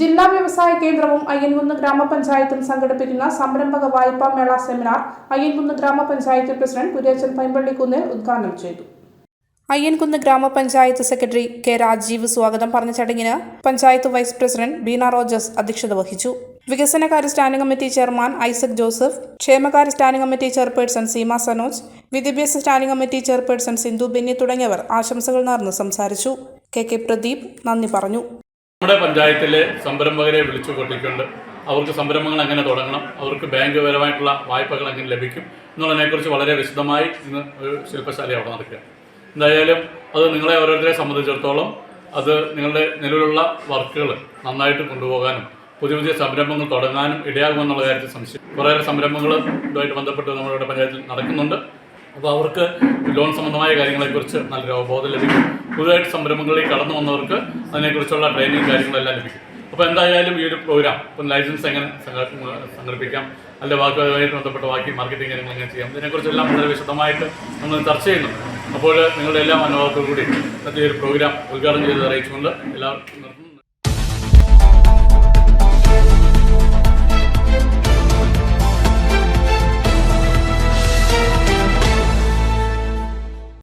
ജില്ലാ വ്യവസായ കേന്ദ്രവും അയ്യൻകുന്ന് ഗ്രാമപഞ്ചായത്തും സംഘടിപ്പിക്കുന്ന സംരംഭക വായ്പാ മേള സെമിനാർ അയ്യൻകുന്ന് ഗ്രാമപഞ്ചായത്ത് പ്രസിഡന്റ് കുര്യാച്ചൻ പൈമ്പള്ളിക്കുന്നിൽ ഉദ്ഘാടനം ചെയ്തു. അയ്യൻകുന്ന് ഗ്രാമപഞ്ചായത്ത് സെക്രട്ടറി കെ രാജീവ് സ്വാഗതം പറഞ്ഞ ചടങ്ങിന് പഞ്ചായത്ത് വൈസ് പ്രസിഡന്റ് ബീന റോജസ് അധ്യക്ഷത വഹിച്ചു. വികസനകാര്യ standing committee chairman Isaac Joseph ക്ഷേമകാര്യ standing committee chairperson Seema Sanoj വിദ്യാഭ്യാസ standing committee chairperson Sindhu Benny തുടങ്ങിയവർ ആശംസകൾ നേർന്ന് സംസാരിച്ചു. കെ കെ പ്രദീപ് നന്ദി പറഞ്ഞു. നമ്മുടെ പഞ്ചായത്തിലെ സംരംഭകരെ വിളിച്ചു കൂട്ടിക്കൊണ്ട് അവർക്ക് സംരംഭങ്ങൾ എങ്ങനെ തുടങ്ങണം അവർക്ക് ബാങ്ക് പരമായിട്ടുള്ള വായ്പകൾ എങ്ങനെ ലഭിക്കും എന്നുള്ളതിനെക്കുറിച്ച് വളരെ വിശദമായി ഇന്ന് ഒരു ശില്പശാല അവിടെ നടക്കുക എന്തായാലും അത് നിങ്ങളെ ഓരോരുത്തരെ സംബന്ധിച്ചിടത്തോളം അത് നിങ്ങളുടെ നിലവിലുള്ള വർക്കുകൾ നന്നായിട്ട് കൊണ്ടുപോകാനും പുതിയ പുതിയ സംരംഭങ്ങൾ തുടങ്ങാനും ഇടയാകുമെന്നുള്ള കാര്യത്തിൽ സംശയം. കുറേ സംരംഭങ്ങൾ ഇതുമായിട്ട് ബന്ധപ്പെട്ട് നമ്മളുടെ പഞ്ചായത്തിൽ നടക്കുന്നുണ്ട്. അപ്പോൾ അവർക്ക് ലോൺ സംബന്ധമായ കാര്യങ്ങളെക്കുറിച്ച് നല്ലൊരു അവബോധം ലഭിക്കും. പുതുതായിട്ട് സംരംഭങ്ങളിൽ കടന്നു വന്നവർക്ക് അതിനെക്കുറിച്ചുള്ള ട്രെയിനിങ് കാര്യങ്ങളെല്ലാം ലഭിക്കും. അപ്പോൾ എന്തായാലും ഈ ഒരു പ്രോഗ്രാം ഇപ്പം ലൈസൻസ് എങ്ങനെ സംഘ- സംഘടിപ്പിക്കാം അല്ലെ വാക്കുമായിട്ട് ബന്ധപ്പെട്ട ബാക്കി മാർക്കറ്റിംഗ് കാര്യങ്ങൾ എങ്ങനെ ചെയ്യാം ഇതിനെക്കുറിച്ചെല്ലാം വളരെ വിശദമായിട്ട് നമ്മൾ ചർച്ച ചെയ്യുന്നുണ്ട് അപ്പോൾ നിങ്ങളുടെ എല്ലാ മനോഭാവത്തോടു കൂടി ഈ ഒരു പ്രോഗ്രാം ഉദ്ഘാടനം ചെയ്ത് അറിയിച്ചുകൊണ്ട് എല്ലാവർക്കും